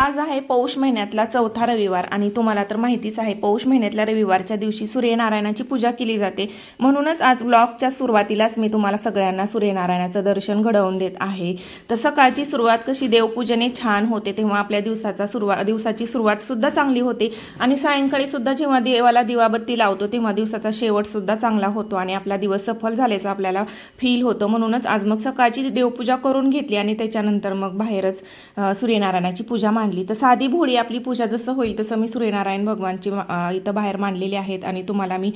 आज आहे पौष महिन्यातला चौथा रविवार आणि तुम्हाला तर माहितीच आहे पौष महिन्यातल्या रविवारच्या दिवशी सूर्यनारायणाची पूजा केली जाते. म्हणूनच आज ब्लॉगच्या सुरुवातीलाच मी तुम्हाला सगळ्यांना सूर्यनारायणाचं दर्शन घडवून देत आहे. तर सकाळची सुरुवात कशी देवपूजने छान होते तेव्हा आपल्या दिवसाचा सुरुवात दिवसाची सुरुवात सुद्धा चांगली होते. आणि सायंकाळी सुद्धा जेव्हा देवाला दिवाबत्ती लावतो तेव्हा दिवसाचा शेवट सुद्धा चांगला होतो आणि आपला दिवस सफल झाल्याचं आपल्याला फील होतं. म्हणूनच आज मग सकाळची देवपूजा करून घेतली आणि त्याच्यानंतर मग बाहेरच सूर्यनारायणाची पूजा मांडली. तर साधी भोळी आपली पूजा जसं होईल तसं मी सूर्यनारायण भगवानची इथं बाहेर मांडलेली आहेत आणि तुम्हाला मी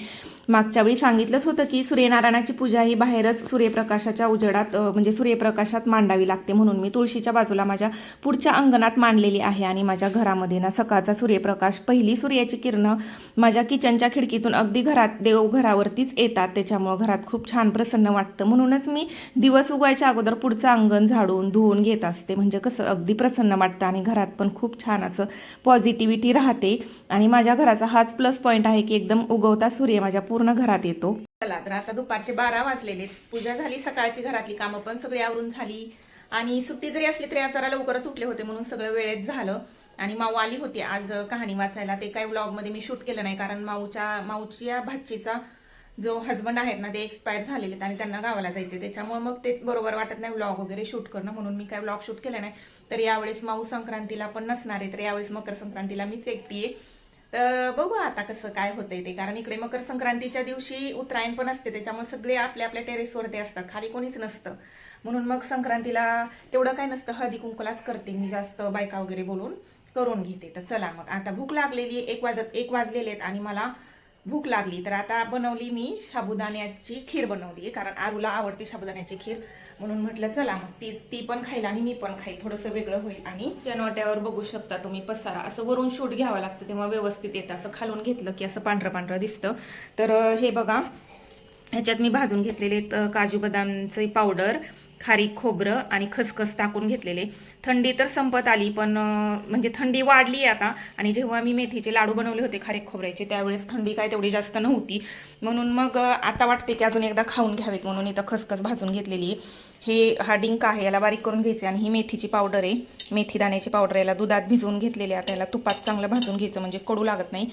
मागच्या वेळी सांगितलंच होतं की सूर्यनारायणाची पूजा ही बाहेरच सूर्यप्रकाशाच्या उजेडात म्हणजे सूर्यप्रकाशात मांडावी लागते म्हणून मी तुळशीच्या बाजूला माझ्या पुढच्या अंगणात मांडलेली आहे आणि माझ्या घरामध्ये ना सकाळचा सूर्यप्रकाश पहिली सूर्याची किरणं माझ्या किचनच्या खिडकीतून अगदी घरात देवघरावरतीच येतात. त्याच्यामुळं घरात खूप छान प्रसन्न वाटतं. म्हणूनच मी दिवस उगवायच्या अगोदर पुढचं अंगण झाडून धुवून घेत असते. म्हणजे कसं अगदी प्रसन्न वाटतं आणि घरात पण खूप छान असं पॉझिटिव्हिटी राहते. आणि माझ्या घराचा हाच प्लस पॉईंट आहे की एकदम उगवता सूर्य माझ्या पूर्ण घरात येतो. चला तर आता दुपारचे बारा वाजलेले पूजा झाली सकाळची घरातली कामं पण सगळी आवरून झाली. आणि सुट्टी जरी असली तरी आज जरा लवकरच उठले होते म्हणून सगळं वेळेत झालं. आणि माऊ आली होती आज कहाणी वाचायला. ते काही व्लॉगमध्ये मी शूट केलं नाही कारण माऊच्या माऊच्या भाचीचा जो हजबंड आहेत ना ते एक्सपायर झालेले आहेत आणि त्यांना गावाला जायचे त्याच्यामुळे मग तेच बरोबर वाटत नाही व्लॉग वगैरे शूट करणं म्हणून मी काय व्लॉग शूट केलं नाही. तर यावेळेस माऊ संक्रांतीला पण नसणार आहे तर यावेळेस मकर संक्रांतीला मीच एकटी आहे. तर बघू आता कसं काय होतंय ते. कारण इकडे मकर संक्रांतीच्या दिवशी उत्तरायण पण असते त्याच्यामुळे सगळे आपल्या आपल्या टेरेसवरती असतात. खाली कोणीच नसतं. म्हणून मग संक्रांतीला तेवढं काय नसतं. हळदी कुंकलाच करते मी जास्त बायका वगैरे बोलून. करून घेते. तर चला मग. आता भूक लागलेली एक वाजत एक वाजलेले आहेत आणि मला भूक लागली तर आता बनवली मी साबुदाण्याची खीर बनवली. कारण आरूला आवडते साबुदाण्याची खीर. म्हणून म्हटलं चला मग ती ती पण खाईल आणि मी पण खाईल. थोडंसं वेगळं होईल आणि चनवट्यावर बघू शकता तुम्ही पसारा. असं वरून शूट घ्यावं लागतं तेव्हा व्यवस्थित येतं. असं खालून घेतलं की असं पांढरं पांढरं दिसतं. तर हे बघा ह्याच्यात मी भाजून घेतलेले काजू बदामचे पावडर. खारीक खोबरं आणि खसखस टाकून घेतलेले. थंडी तर संपत आली पण म्हणजे थंडी वाढली आता. आणि जेव्हा मी मेथीचे लाडू बनवले होते खारीक खोबऱ्याचे त्यावेळेस थंडी काय तेवढी जास्त नव्हती. म्हणून मग आता वाटते की अजून एकदा खाऊन घ्यावेत म्हणून इथं खसखस भाजून घेतलेली. आहे हे हा डिंक आहे याला बारीक करून घ्यायचे. आणि ही मेथीची पावडर आहे. मेथी दाण्याची पावडर याला दुधात भिजवून घेतलेली. आता याला तुपात चांगलं भाजून घ्यायचं म्हणजे कडू लागत नाही.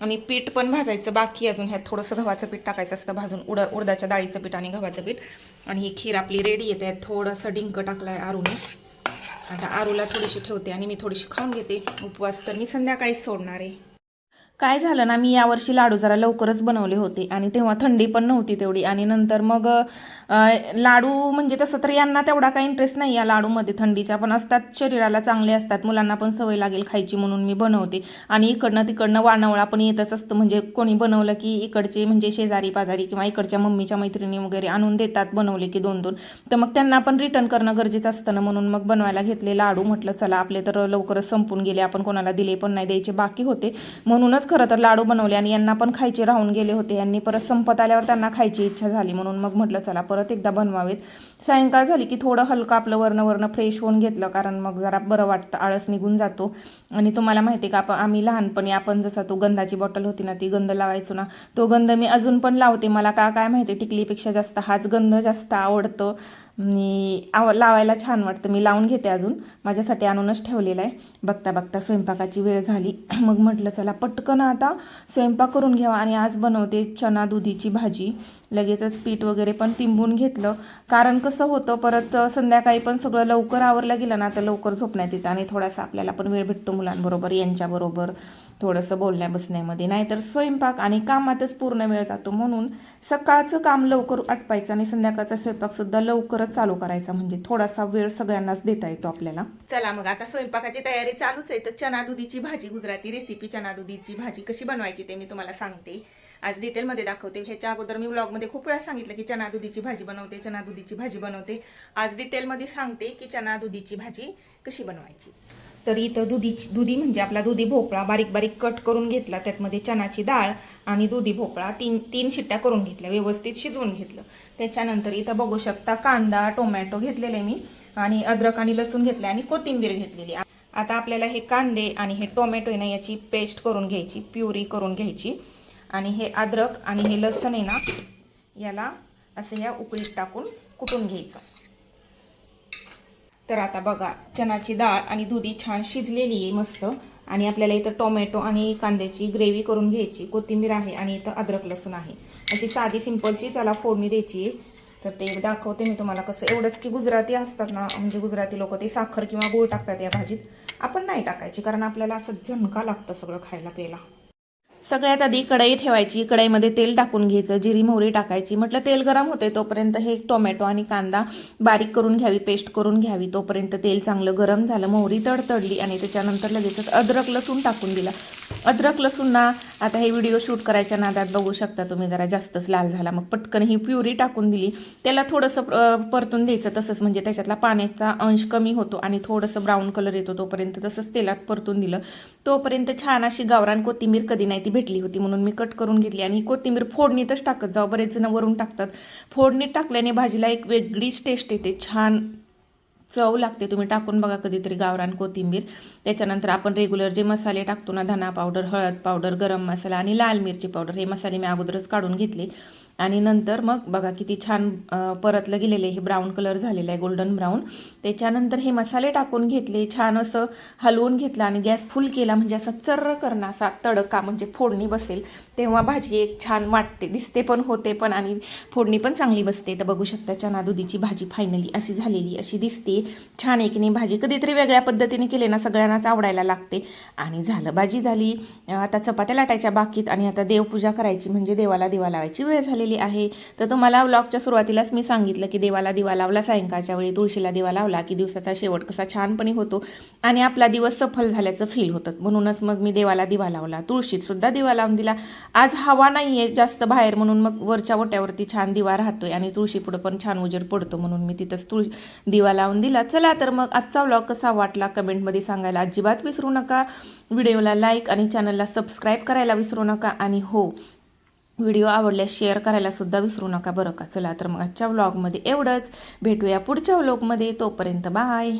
आणि पीठ पण भाजायचं बाकी अजून ह्यात थोडंसं गव्हाचं पीठ टाकायचं असतं भाजून उड उडदाच्या डाळीचं पीठ आणि गव्हाचं पीठ. आणि ही खीर आपली रेडी येते. थोडंसं डिंक टाकलं आहे आरूने. आता आरूला थोडीशी ठेवते आणि मी थोडीशी खाऊन घेते. उपवास तर मी संध्याकाळीच सोडणार आहे. काय झालं ना मी यावर्षी लाडू जरा लवकरच बनवले होते आणि तेव्हा थंडी पण नव्हती तेवढी. आणि नंतर मग लाडू म्हणजे तसं तर यांना तेवढा काही इंटरेस्ट नाही या लाडूमध्ये. थंडीच्या पण असतात शरीराला चांगले असतात मुलांना पण सवय लागेल खायची म्हणून मी बनवते. आणि इकडनं तिकडनं वानवळा पण येतच असतं. म्हणजे कोणी बनवलं की इकडचे म्हणजे शेजारी पाजारी किंवा इकडच्या मम्मीच्या मैत्रिणी वगैरे आणून देतात बनवले की दोन दोन तर मग त्यांना पण रिटर्न करणं गरजेचं असतं ना म्हणून मग बनवायला घेतले लाडू. म्हटलं चला आपले तर लवकरच संपून गेले. आपण कोणाला दिले पण नाही द्यायचे बाकी होते. म्हणूनच खरं तर लाडू बनवले आणि यांना पण खायचे राहून गेले होते. यांनी परत संपत आल्यावर त्यांना खायची इच्छा झाली. म्हणून मग म्हटलं चला परत एकदा बनवावेत. सायंकाळ झाली की थोडं हलकं आपलं वर्ण वर्ण फ्रेश होऊन घेतलं. कारण मग जरा बरं वाटतं आळस निघून जातो. आणि तुम्हाला माहिती आहे का आपण आम्ही लहानपणी आपण जसा तो गंधाची बॉटल होती ना ती गंध लावायचो ना तो गंध मी अजून पण लावते. मला का काय माहिती टिकलीपेक्षा जास्त हाच गंध जास्त आवडतं. मी आव लावायला छान वाटतं. मी लावून घेते अजून. माझ्यासाठी आणूनच ठेवलेलं आहे. बघता बघता स्वयंपाकाची वेळ झाली. मग म्हटलं चला पटकन आता स्वयंपाक करून घ्यावा. आणि आज बनवते चना दुधीची भाजी. लगेचच पीठ वगैरे पण तिंबून घेतलं. कारण कसं होतं परत संध्याकाळी पण सगळं लवकर आवरलं गेलं ना तर लवकर झोपण्यात येतं आणि थोडासा आपल्याला पण वेळ भेटतो मुलांबरोबर यांच्याबरोबर. थोडंसं बोलण्या बसण्यामध्ये. नाहीतर स्वयंपाक आणि कामातच पूर्ण वेळ जातो. म्हणून सकाळचं काम लवकर आटपायचं आणि संध्याकाळचा स्वयंपाकसुद्धा लवकरच चालू करायचा. म्हणजे थोडासा वेळ सगळ्यांनाच देता येतो आपल्याला. चला मग आता स्वयंपाकाची तयारी चालूच आहे. तर चना दुधीची भाजी गुजराती रेसिपी चना दुधीची भाजी कशी बनवायची ते मी तुम्हाला सांगते. आज डिटेलमध्ये दाखवते. ह्याच्या अगोदर मी व्लॉगमध्ये खूप वेळा सांगितलं की चना दुधीची भाजी बनवते चना दुधीची भाजी बनवते. आज डिटेलमध्ये सांगते की चना दुधीची भाजी कशी बनवायची. तर इथं दुधी दुधी म्हणजे आपला दुधी भोपळा बारीक बारीक कट करून घेतला. त्यातमध्ये चणाची डाळ आणि दुधी भोपळा तीन तीन शिट्ट्या करून घेतल्या. व्यवस्थित शिजवून घेतलं. त्याच्यानंतर इथं बघू शकता कांदा टोमॅटो घेतलेले मी. आणि अद्रक आणि लसूण घेतले आणि कोथिंबीर घेतलेली. आता आपल्याला हे कांदे आणि हे टोमॅटो आहे ना याची पेस्ट करून घ्यायची प्युरी करून घ्यायची. आणि हे अद्रक आणि हे लसूण आहे ना याला असं या उकळीत टाकून कुटून घ्यायचं. तर आता बघा चणाची डाळ आणि दुधी छान शिजलेली आहे मस्त. आणि आपल्याला इथं टोमॅटो आणि कांद्याची ग्रेव्ही करून घ्यायची. कोथिंबीर आहे आणि इथं अद्रक लसूण आहे. अशी साधी सिंपलशी त्याला फोडणी द्यायची. आहे तर ते दाखवते मी तुम्हाला कसं. एवढंच की गुजराती असतात ना म्हणजे गुजराती लोक ते साखर किंवा गूळ टाकतात या भाजीत. आपण नाही टाकायची कारण आपल्याला असं झणका लागतं सगळं खायला प्यायला. सगळ्यात आधी कढई ठेवायची कढईमध्ये तेल टाकून घ्यायचं जिरी मोहरी टाकायची. म्हटलं तेल गरम होते तोपर्यंत हे टोमॅटो आणि कांदा बारीक करून घ्यावी पेस्ट करून घ्यावी. तोपर्यंत तेल चांगलं गरम झालं मोहरी तडतडली आणि त्याच्यानंतर लगेचच अद्रक लसूण टाकून दिला. अद्रक लसूण ना आता हे व्हिडिओ शूट करायच्या नादात बघू शकता तुम्ही जरा जास्तच लाल झाला. मग पटकन ही प्युरी टाकून दिली. त्याला थोडंसं परतून द्यायचं तसंच म्हणजे त्याच्यातला पाण्याचा अंश कमी होतो आणि थोडंसं ब्राऊन कलर येतो तोपर्यंत तसंच तेलात परतून दिलं. तोपर्यंत छान अशी गावरान कोथिंबीर कधी नाही ती भेटली होती म्हणून मी कट करून घेतली आणि कोथिंबीर फोडणीतच टाकत जाऊ. बरेच जण वरून टाकतात. फोडणीत टाकल्याने भाजीला एक वेगळीच टेस्ट येते. छान चव लागते. तुम्ही टाकून बघा कधीतरी गावरान कोथिंबीर. त्याच्यानंतर आपण रेग्युलर जे मसाले टाकतो ना धना पावडर हळद पावडर गरम मसाला आणि लाल मिरची पावडर हे मसाले मी अगोदरच काढून घेतले. आणि नंतर मग बघा किती छान परतलं गेलेले हे ब्राऊन कलर झालेलं आहे गोल्डन ब्राऊन त्याच्यानंतर हे मसाले टाकून घेतले छान असं हलवून घेतलं आणि गॅस फुल केला. म्हणजे असं चर्र करणं असा तडका म्हणजे फोडणी बसेल तेव्हा भाजी एक छान वाटते. दिसते पण होते पण आणि फोडणी पण चांगली बसते. तर बघू शकता चना दुधीची भाजी फायनली अशी झालेली अशी दिसते. छान आहे की नाही भाजी कधीतरी वेगळ्या पद्धतीने केली ना सगळ्यांनाच आवडायला लागते. आणि झालं भाजी झाली. आता चपात्या लाटायच्या बाकीत आणि आता देवपूजा करायची म्हणजे देवाला दिवा लावायची वेळ झालेली आहे. तर तुम्हाला ब्लॉगच्या सुरुवातीलाच मी सांगितलं की देवाला दिवा लावला सायंकाळच्या वेळी तुळशीला दिवा लावला की दिवसाचा शेवट कसा छानपणे होतो आणि आपला दिवस सफल झाल्याचं फील होतं. म्हणूनच मग मी देवाला दिवा लावला तुळशीत सुद्धा दिवा लावून दिला. आज हवा नाही आहे जास्त बाहेर म्हणून मग वरच्या ओट्यावरती छान दिवा राहतोय आणि तुळशी पुढं पण छान उजेड पडतो म्हणून मी तिथंच तुळ दिवा लावून दिला. चला तर मग आजचा व्लॉग कसा वाटला कमेंटमध्ये सांगायला अजिबात विसरू नका. व्हिडिओला लाईक आणि चॅनलला सबस्क्राईब करायला विसरू नका आणि हो व्हिडिओ आवडल्यास शेअर करायला सुद्धा विसरू नका बरं का? चला तर मग आजच्या व्लॉगमध्ये एवढंच. भेटूया पुढच्या व्लॉगमध्ये तोपर्यंत बाय